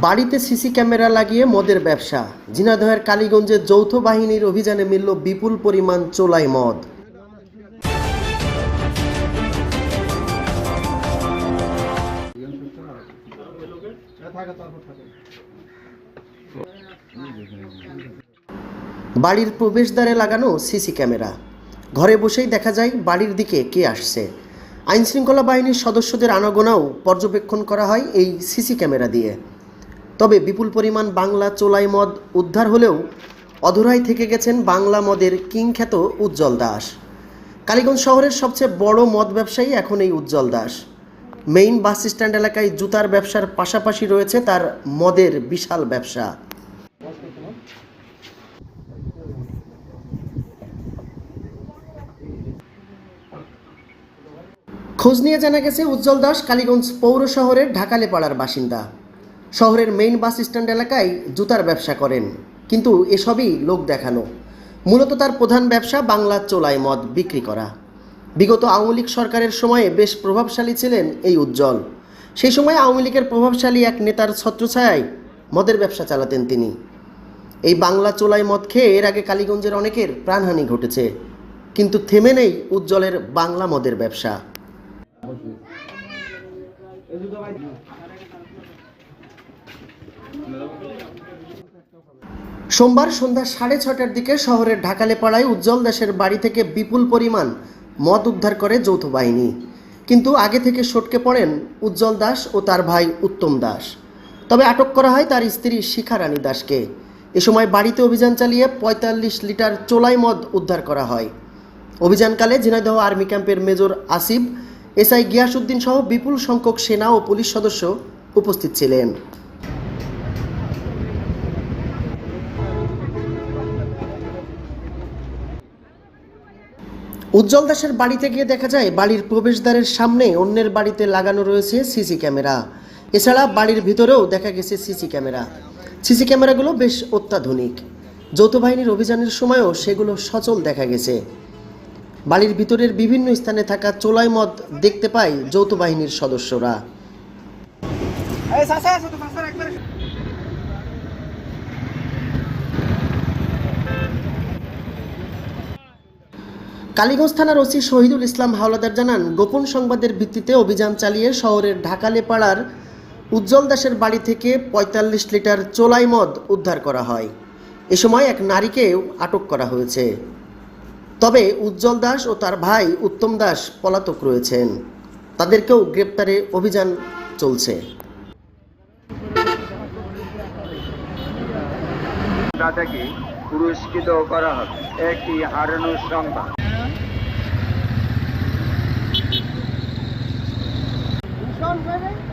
বাড়িতে CC camera লাগিয়ে মদের ব্যবসা। ঝিনাইদহের কালীগঞ্জে যৌথ বাহিনীর অভিযানে মিলল বিপুল পরিমাণ চোলাই মদ। বাড়ির প্রবেশদ্বারে লাগানো সিসি ক্যামেরা। ঘরে বসেই দেখা যায় বাড়ির দিকে কে আসছে। আইনশৃঙ্খলা বাহিনীর সদস্যদের আনাগোনাও পর্যবেক্ষণ করা হয় এই সিসি ক্যামেরা দিয়ে। তবে বিপুল পরিমাণ বাংলা চোলাই মদ উদ্ধার হলেও অধরাই থেকে গেছেন বাংলা মদের কিংখ্যাত উজ্জ্বল দাস। কালীগঞ্জ শহরের সবচেয়ে বড় মদ ব্যবসায়ী এখন এই Ujjal Das. Main bus stand এলাকায় জুতার ব্যবসার পাশাপাশি রয়েছে তার মদের বিশাল ব্যবসা। খোঁজ নিয়ে জানা গেছে, উজ্জ্বল দাস কালীগঞ্জ পৌর শহরের ঢাকালেপাড়ার বাসিন্দা। শহরের মেইন বাস স্ট্যান্ড এলাকায় জুতার ব্যবসা করেন। কিন্তু এসবই লোক দেখানো। মূলত তার প্রধান ব্যবসা বাংলা চোলাই মদ বিক্রি করা। বিগত আওয়ামী লীগ সরকারের সময়ে বেশ প্রভাবশালী ছিলেন এই উজ্জ্বল। সেই সময় আওয়ামী লীগের প্রভাবশালী এক নেতার ছত্রছায়ায় মদের ব্যবসা চালাতেন তিনি। এই বাংলা চোলাই মদ খেয়ে এর আগে কালীগঞ্জের অনেকের প্রাণহানি ঘটেছে। কিন্তু থেমে নেই উজ্জ্বলের বাংলা মদের ব্যবসা। সোমবার সন্ধ্যা সাড়ে ছটার দিকে শহরের ঢাকালেপাড়ায় উজ্জ্বল দাসের বাড়ি থেকে বিপুল পরিমাণ মদ উদ্ধার করে যৌথ বাহিনী। কিন্তু আগে থেকে সটকে পড়েন উজ্জ্বল দাস ও তার ভাই উত্তম দাস। তবে আটক করা হয় তার স্ত্রী শিখা রানী দাসকে। এ সময় বাড়িতে অভিযান চালিয়ে পঁয়তাল্লিশ লিটার চোলাই মদ উদ্ধার করা হয়। অভিযানকালে ঝিনাইদহ আর্মি ক্যাম্পের মেজর আসিফ এসআই গিয়াসউদ্দিন সহ বিপুল সংখ্যক সেনা ও পুলিশ সদস্য উপস্থিত ছিলেন। উজ্জ্বল দাসের বাড়িতে গিয়ে দেখা যায়, বাড়ির প্রবেশদ্বারের সামনে অন্যের বাড়িতে লাগানো রয়েছে সিসি ক্যামেরা। এছাড়া বাড়ির ভিতরেও দেখা গেছে সিসি ক্যামেরা। সিসি ক্যামেরাগুলো বেশ অত্যাধুনিক। যৌথ বাহিনীর অভিযানের সময়ও সেগুলো সচল দেখা গেছে। বাড়ির ভিতরের বিভিন্ন স্থানে থাকা চোলাই মদ দেখতে পায় যৌথ বাহিনীর সদস্যরা। কালীগঞ্জ থানার ওসি শহীদুল ইসলাম হাওলাদার জানান, গোপন সংবাদের ভিত্তিতে অভিযান চালিয়ে শহরের ঢাকালেপাড়ার উজ্জ্বল দাসের বাড়ি থেকে পঁয়তাল্লিশ লিটার চোলাই মদ উদ্ধার করা হয়। এ সময় এক নারীকেও আটক করা হয়েছে। তবে উজ্জ্বল দাস ও তার ভাই উত্তম দাস পলাতক রয়েছেন। তাদেরকেও গ্রেপ্তারে অভিযান চলছে। তাদেরকে পুরস্কৃত করা হবে। একটি হারানোর সংবাদ। on, brother?